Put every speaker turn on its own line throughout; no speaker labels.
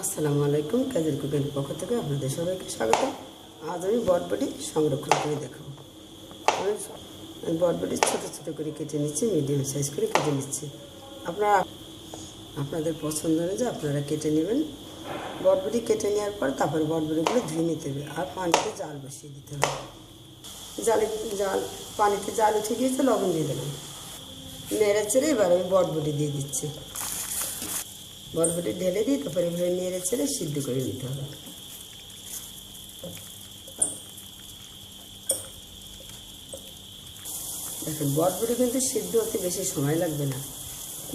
আসসালামু আলাইকুম, কাজের কুকের পক্ষ থেকে আপনাদের সবাইকে স্বাগত আজ আমি বটবটি সংরক্ষণ করে দেখাবো। আমি বটবটি ছোটো ছোটো করে কেটে নিচ্ছি, মিডিয়াম সাইজ করে কেটে নিচ্ছি। আপনারা, আপনাদের পছন্দ অনুযায়ী আপনারা কেটে নেবেন। বটবটি কেটে নেওয়ার পর তারপরে বটবটিগুলো ধুয়ে নিতে হবে আর পানিতে জাল বসিয়ে দিতে হবে। জালে, জাল, পানিতে জাল উঠে গিয়েছে, লবণ দিয়ে দেবেন। নেড়ে চেড়ে এবার আমি বটবটি দিয়ে দিচ্ছি। বরবটি ঢেলে দিই তারপরে এভাবে নেড়ে ছেড়ে সিদ্ধ করে নিতে হবে। দেখুন বটবটি কিন্তু সিদ্ধ হতে বেশি সময় লাগবে না।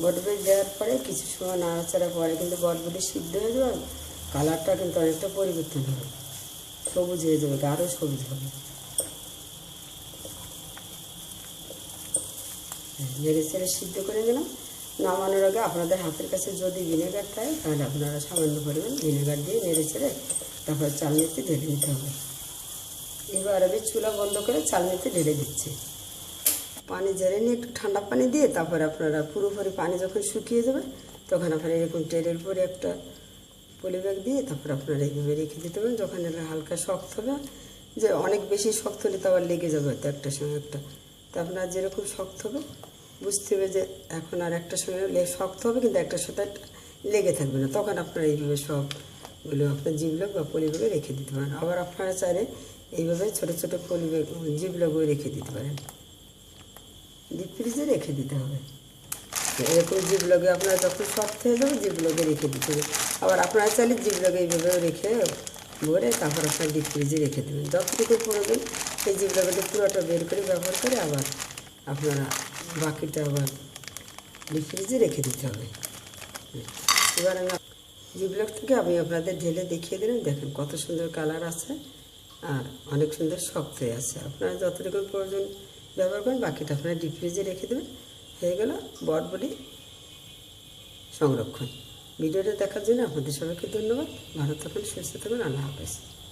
বটবটি দেওয়ার পরে কিছু সময় নাড়াচাড়া পরে কিন্তু বটবটি সিদ্ধ হয়ে যাবে, কালারটা কিন্তু অনেকটা পরিবর্তন হবে। সবুজ হয়ে যাবে আরও সবুজ হবে। নেড়ে চেড়ে সিদ্ধ করে নিলাম। নামানোর আগে আপনাদের হাতের কাছে যদি ভিনেগার থাকে, তাহলে আপনারা সামান্য পরিমাণ ভিনেগার দিয়ে নেড়ে চেড়ে তারপরে চালনিতে ঢেলে নিতে হবে। এবার আমি চুলা বন্ধ করে চালনিতে ঢেলে দিচ্ছি। পানি জেরে নিয়ে একটু ঠান্ডা পানি দিয়ে তারপরে আপনারা পুরোপুরি পানি যখন শুকিয়ে যাবে, তখন আপনারা এরকম ট্রেনের উপরে একটা পলিব্যাগ দিয়ে তারপর আপনারা এইভাবে রেখে দিতে পারেন। যখন এটা হালকা শক্ত হবে, যে অনেক বেশি শক্ত হলে তো আবার লেগে যাবে হয়তো একটা সময় একটা। তো আপনার যেরকম শক্ত হবে বুঝতে হবে যে এখন আর একটা সময় লে- শক্ত হবে, কিন্তু একটা একটা লেগে থাকবে না। তখন আপনারা এইভাবে সবগুলো আপনার জিবলক বা পলিব্যাগে রেখে দিতে পারেন। আবার আপনারা চাইলে এইভাবে ছোটো ছোটো পলিব্যাগ জিবলকও রেখে দিতে পারেন। ডিপ ফ্রিজে রেখে দিতে হবে। এরকম জিবলগে আপনারা যখন শক্ত হয়ে যাবে জিবলগে রেখে দিতে হবে। আবার আপনারা চাইলে জিবলগে এইভাবে রেখে ভরে তারপর আপনার ডিপ ফ্রিজে রেখে দেবেন। যতটুকু প্রয়োজন, সেই জিবলগে পুরোটা বের করে ব্যবহার করে আবার আপনারা বাকিটা আবার ফ্রিজে রেখে দিতে হবে। এবার আমি জিবলক থেকে আমি আপনাদের ঢেলে দেখিয়ে দিলাম। দেখেন কত সুন্দর কালার আছে আর অনেক সুন্দর শক্ত আছে। আপনারা যতটুকু প্রয়োজন ব্যবহার করেন বাকিটা আপনারা ডিপ ফ্রিজে রেখে দেবেন। হয়ে গেল বটবডি সংরক্ষণ। ভিডিওটা দেখার জন্য আপনাদের সবাইকে ধন্যবাদ। ভালো থাকুন, সুস্থ থাকুন, আল্লাহ হাফেজ।